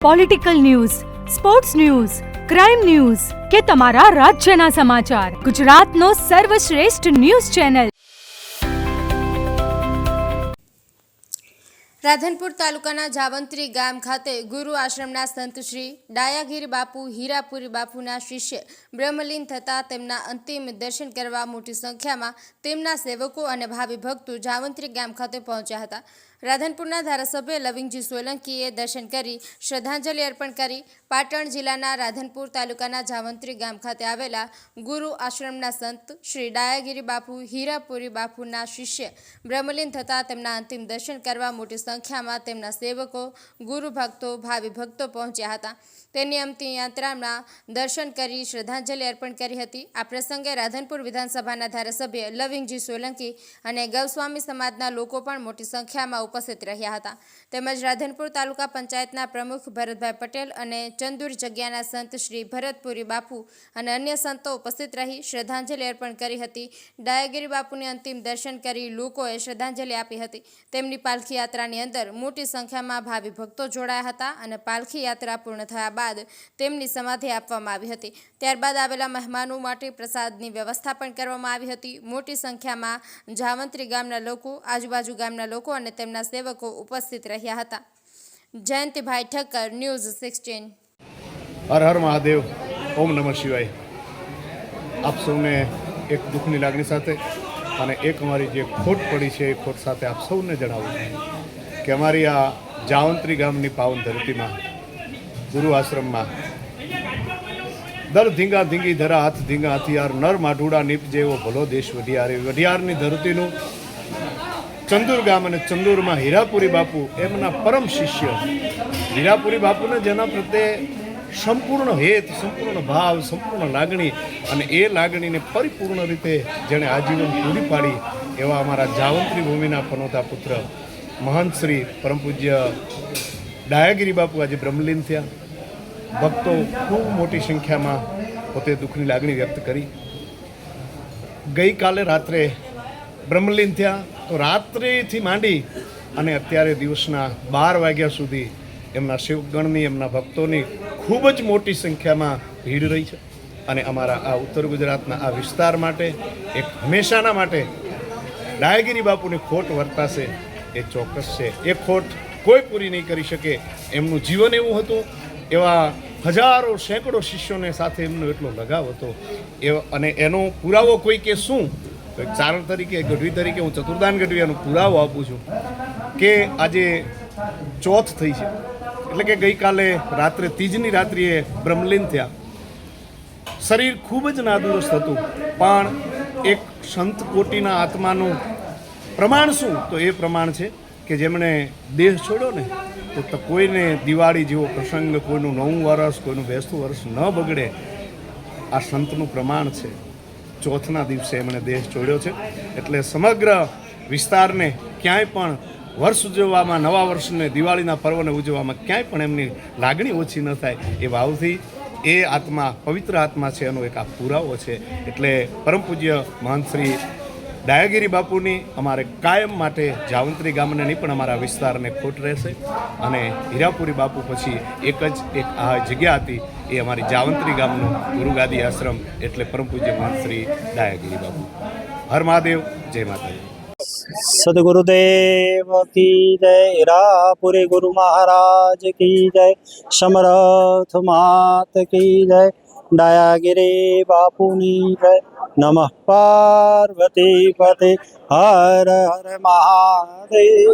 Political news sports news crime news કે તમારા રાજ્યના સમાચાર ગુજરાતનો સર્વશ્રેષ્ઠ ન્યૂઝ ચેનલ રાધનપુર તાલુકાના જાવંત્રી ગામ ખાતે ગુરુ આશ્રમના સંત શ્રી ડાયાગીરી બાપુ, હીરાપુરી બાપુના શિષ્ય બ્રહ્મલીન થતા તેમના અંતિમ દર્શન કરવા મોટી સંખ્યામાં તેમના સેવકો અને ભાવિ ભક્તો જાવંત્રી ગામ ખાતે પહોંચ્યા હતા. રાધનપુરના ધારાસભ્ય લવિંગજી સોલંકીએ દર્શન કરી શ્રદ્ધાંજલિ અર્પણ કરી પાટણ જિલ્લાના રાધનપુર તાલુકાના જાવંત્રી ગામ ખાતે આવેલા ગુરુ આશ્રમના સંત શ્રી ડાયાગીરી બાપુ, હીરાપુરી બાપુના શિષ્ય બ્રહ્મલીન થતા તેમના અંતિમ દર્શન કરવા મોટી સંખ્યામાં તેમના સેવકો, ગુરુ ભક્તો, ભાવિ ભક્તો પહોંચ્યા હતા. તેની અંતિમ યાત્રામાં દર્શન કરી શ્રદ્ધાંજલિ અર્પણ કરી હતી. આ પ્રસંગે રાધનપુર વિધાનસભાના ધારાસભ્ય લવિંગજી સોલંકી અને ગૌસ્વામી સમાજના લોકો પણ મોટી સંખ્યામાં ઉપસ્થિત રહ્યા હતા. તેમજ રાધનપુર તાલુકા પંચાયતના પ્રમુખ ભરતભાઈ પટેલ અને ચંદુર જગ્યાના સંત શ્રી ભરતપુરી બાપુ અને અન્ય સંતો ઉપસ્થિત રહી શ્રદ્ધાંજલિ અર્પણ કરી હતી. ડાયાગીરી બાપુને અંતિમ દર્શન કરી લોકોએ શ્રદ્ધાંજલિ આપી હતી. તેમની પાલખી યાત્રાની અંદર મોટી સંખ્યામાં ભાવિ ભક્તો જોડાયા હતા અને પાલખી યાત્રા પૂર્ણ થયા બાદ તેમની સમાધિ આપવામાં આવી હતી. ત્યારબાદ આવેલા મહેમાનો માટે પ્રસાદની વ્યવસ્થા પણ કરવામાં આવી હતી. મોટી સંખ્યામાં જાવંત્રી ગામના લોકો, આજુબાજુ ગામના લોકો અને તેમના સેવકો ઉપસ્થિત રહ્યા હતા. Jayantibhai Thakkar, news sixteen. હર હર મહાદેવ, ઓમ નમઃ શિવાય. આપ સૌને એક દુઃખની લાગણી સાથે અને એક અમારી જે ખોટ પડી છે એ ખોટ સાથે આપ સૌને જણાવું કે અમારી આ જાવંત્રી ગામની પાવન ધરતીમાં, ગુરુ આશ્રમમાં, દર ધીંગા ધીંગી ધરા હાથ ધીંગા હથિયાર, નર માઢુડા નીપ જેવો ભલો દેશ વઢિયાર વઢિયારની ધરતીનું ચંદુર ગામ અને ચંદુરમાં હીરાપુરી બાપુ એમના પરમ શિષ્ય. હીરાપુરી બાપુને જેના પ્રત્યે સંપૂર્ણ હેત, સંપૂર્ણ ભાવ, સંપૂર્ણ લાગણી અને એ લાગણીને પરિપૂર્ણ રીતે જેણે આજીવન પૂરી પાડી એવા અમારા જાવંત્રી ભૂમિના પનોતા પુત્ર મહંત શ્રી પરમ પૂજ્ય ડાયાગીરી બાપુ આજે બ્રહ્મલીન થયા. ભક્તો ખૂબ મોટી સંખ્યામાં પોતે દુઃખની લાગણી વ્યક્ત કરી. ગઈકાલે રાત્રે બ્રહ્મલીન થયા. તો રાત્રિથી માંડી અને અત્યારે દિવસના બાર વાગ્યા સુધી એમના શિવગણની, એમના ભક્તોની ખૂબ જ મોટી સંખ્યામાં ભીડ રહી છે. અને અમારા આ ઉત્તર ગુજરાતના આ વિસ્તાર માટે, એક હંમેશાના માટે ડાયગીરી બાપુની ખોટ વર્તાશે, એ ચોક્કસ છે. એ ખોટ કોઈ પૂરી નહીં કરી શકે. એમનું જીવન એવું હતું, એવા હજારો સેંકડો શિષ્યોને સાથે એમનો એટલો લગાવ હતો. એ, અને એનો પુરાવો કોઈ કે શું તો એક ચારણ તરીકે ગઢવી તરીકે હું ચતુર્દાન ગઢવી એનો પુરાવો આપું છું કે આજે ચોથ થઈ છે. એટલે કે ગઈકાલે રાત્રે ત્રીજની રાત્રિએ બ્રહ્મલીન થયા. શરીર ખૂબ જ નાદુરસ્ત હતું, પણ એક સંત કોટીના આત્માનું પ્રમાણ શું? તો એ પ્રમાણ છે કે જેમણે દેહ છોડ્યો ને, તો કોઈને દિવાળી જેવો પ્રસંગ, કોઈનું નવું વર્ષ કોઈનું બેસતું વર્ષ ન બગડે. આ સંતનું પ્રમાણ છે. ચોથના દિવસે એમણે દેહ છોડ્યો છે. એટલે સમગ્ર વિસ્તારને ક્યાંય પણ વર્ષ ઉજવવામાં, નવા વર્ષને, દિવાળીના પર્વને ઉજવવામાં ક્યાંય પણ એમની લાગણી ઓછી ન થાય એ ભાવથી એ આત્મા, પવિત્ર આત્મા છે એનો એક આ પુરાવો છે. એટલે પરમ પૂજ્ય મહંત શ્રી ડાયાગીરી બાપુની અમારે કાયમ માટે જાવંત્રી ગામને નહીં, પણ અમારા વિસ્તારને ખોટ રહેશે. અને હીરાપુરી બાપુ પછી એક જ એક આ જગ્યા હતી, એ અમારી જાવંત્રી ગામનું ગુરુગાદી આશ્રમ, એટલે પરમ પૂજ્ય મહાશ્રી શ્રી ડાયાગીરી બાપુ. હર મહાદેવ, જય માતાજી. સદગુરુદેવ કી જય, હીરાપુરી ગુરુ મહારાજ કી જય, સમરથ માત કી જય ડાયાગીરી બાપુની જય. નમઃ પાર્વતી પતે. હર હર મહાદેવ.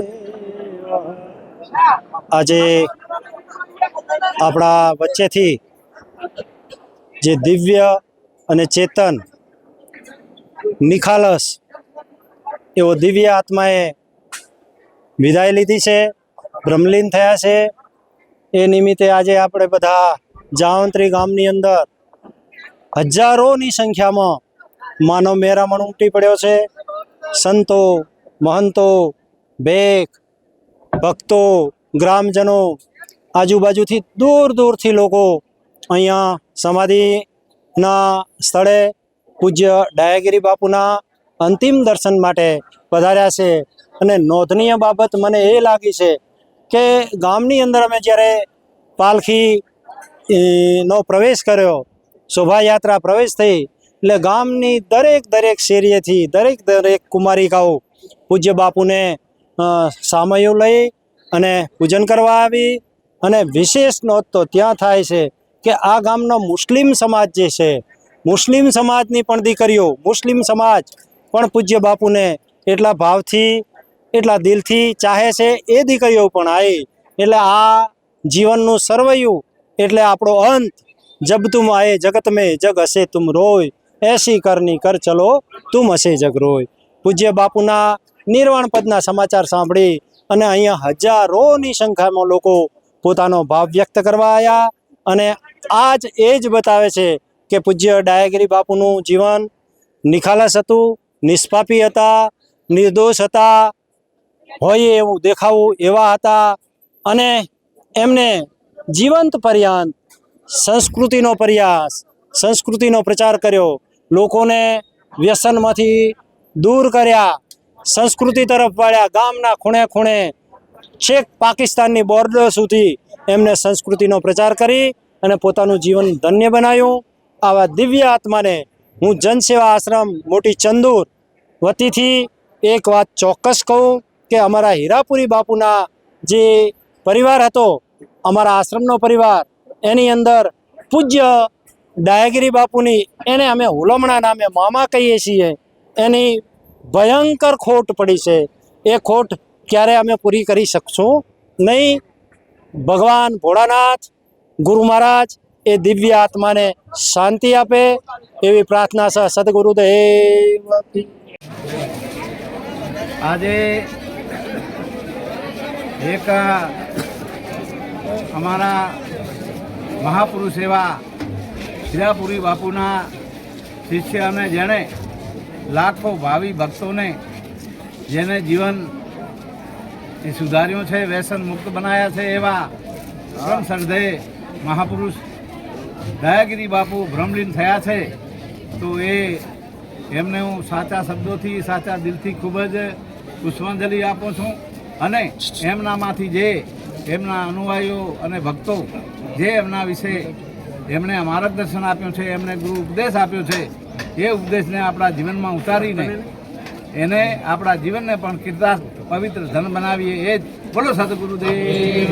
આજે આપણા વચ્ચેથી જે દિવ્ય અને ચેતન નિખાલસ એવો દિવ્ય આત્માએ વિદાય લીધી છે, બ્રહ્મલીન થયા છે. એ નિમિત્તે આજે આપણે બધા જાવંત્રી ગામની અંદર હજારોની સંખ્યામાં માનવ મેરામણ ઉમટી પડ્યો છે. સંતો, મહંતો ભેખ ભક્તો, ગ્રામજનો, આજુબાજુથી દૂર દૂરથી લોકો અહીંયા સમાધિના સ્થળે પૂજ્ય ડાયાગીરી બાપુના અંતિમ દર્શન માટે પધાર્યા છે. અને નોંધનીય બાબત મને એ લાગી છે કે ગામની અંદર અમે જ્યારે પાલખી નો પ્રવેશ કર્યો શોભાયાત્રા પ્રવેશ થઈ એટલે ગામની દરેક દરેક શેરીએથી દરેક દરેક કુમારિકાઓ પૂજ્ય બાપુને સામયો લઈ અને પૂજન કરવા આવી અને વિશેષ નોંધ તો ત્યાં થાય છે કે આ ગામનો મુસ્લિમ સમાજ જે છે, મુસ્લિમ સમાજની પણ દીકરીઓ, મુસ્લિમ સમાજ પણ પૂજ્ય બાપુને એટલા ભાવથી, એટલા દિલથી ચાહે છે, એ દીકરીઓ પણ આવી. એટલે આ જીવનનું સર્વૈયું એટલે આપણો અંત જબ તુમ આયે જગત મેં જગ હશે તુમ રોય, એસી કરની કર ચલો, તુમ હશે જગ રોય. પૂજ્ય બાપુના નિર્વાણ પદના સમાચાર સાંભળી અને અહીંયા હજારોની સંખ્યામાં લોકો પોતાનો ભાવ વ્યક્ત કરવા આવ્યા અને આ જ એ જ બતાવે છે કે પૂજ્ય ડાયાગીરી બાપુનું જીવન નિખાલસ હતું, નિષ્પાપી હતા, નિર્દોષ હતા, હોય એવું દેખાવું એવા હતા અને એમને જીવંત પર્યાંત સંસ્કૃતિનો પ્રયાસ, સંસ્કૃતિનો પ્રચાર કર્યો. લોકોને વ્યસનમાંથી દૂર કર્યા. સંસ્કૃતિ તરફ વાળ્યા ગામના ખૂણે ખૂણે છેક પાકિસ્તાનની બોર્ડર સુધી એમને સંસ્કૃતિનો પ્રચાર કરી અને પોતાનું જીવન ધન્ય બનાવ્યું. આવા દિવ્ય આત્માને હું જનસેવા આશ્રમ મોટી ચંદુર વતીથી એક વાત ચોક્કસ કહું કે અમારા હીરાપુરી બાપુના જે પરિવાર હતો, અમારા આશ્રમનો પરિવાર એની અંદર પૂજ્ય ડાયાગીરી બાપુની, એને અમે હુલમણા નામે મામા કહીએ છીએ. એની ભયંકર ખોટ પડી છે. એ ખોટ ક્યારે અમે પૂરી કરી શકશું નહીં? ભગવાન ભોળાનાથ, ગુરુ મહારાજ એ દિવ્ય આત્માને શાંતિ આપે એવી પ્રાર્થના છે સદગુરુદેવ આજે એક અમારા મહાપુરુષ એવા હીરાપુરી બાપુના શિષ્ય અને જેણે લાખો ભાવિ ભક્તોને જેને જીવન એ સુધાર્યું છે, વ્યસન મુક્ત બનાવ્યા છે એવા પરમ શ્રદ્ધેય મહાપુરુષ દયાગીરી બાપુ ભ્રમલીન થયા છે, તો એ એમને હું સાચા શબ્દોથી, સાચા દિલથી ખૂબ જ પુષ્પાંજલિ આપું છું અને એમનામાંથી જે એમના અનુયાયીઓ અને ભક્તો જે એમના વિશે એમણે માર્ગદર્શન આપ્યું છે, એમણે ગુરુ ઉપદેશ આપ્યો છે, એ ઉપદેશને આપણા જીવનમાં ઉતારીને એને આપણા જીવનને પણ કીર્તા પવિત્ર ધન બનાવીએ એ જ. બોલો સદગુરુદેવ